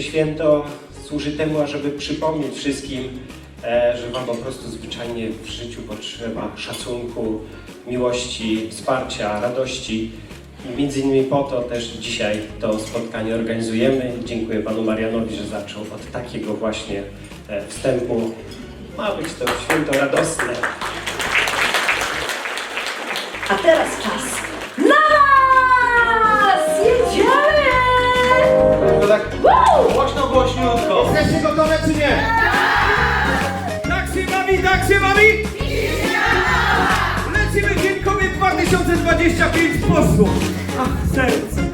święto służy temu, ażeby przypomnieć wszystkim, e, że Wam po prostu zwyczajnie w życiu potrzeba szacunku, miłości, wsparcia, radości. I między innymi po to też dzisiaj to spotkanie organizujemy. Dziękuję Panu Marianowi, że zaczął od takiego właśnie e, wstępu. Ma być to święto radosne. A teraz czas tak się bawi! Lecimy Dzień Kobiet 2025 poszło! Ach, serce!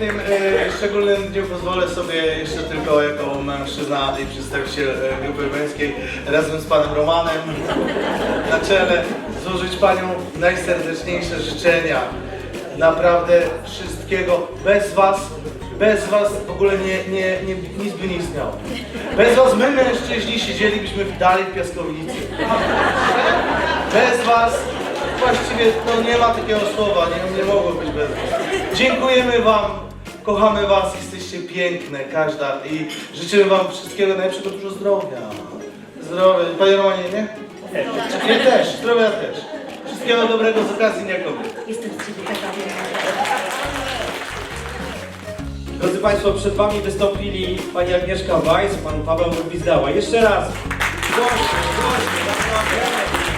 Tym e, szczególnym dniu pozwolę sobie jeszcze tylko jako mężczyzna i przedstawiciel e, grupy męskiej razem z panem Romanem na czele złożyć panią najserdeczniejsze życzenia. Naprawdę wszystkiego. Bez was, bez was w ogóle nie, nie, nie, nic by nie istniało. Bez was my mężczyźni siedzielibyśmy dali w piaskownicy. Bez was właściwie no nie ma takiego słowa, nie, nie mogło być bez was. Dziękujemy wam, kochamy was, jesteście piękne, każda i życzymy wam wszystkiego najlepszego, dużo zdrowia. Zdrowia, panie Romanie, nie? Nie też, zdrowia też. Wszystkiego dobrego z okazji Dnia Kobiet. Jestem z ciebie taka. Drodzy Państwo, przed Wami wystąpili Pani Agnieszka Weiss, Pan Paweł Gwizdała. Jeszcze raz. Głośno, głośno, naprawdę.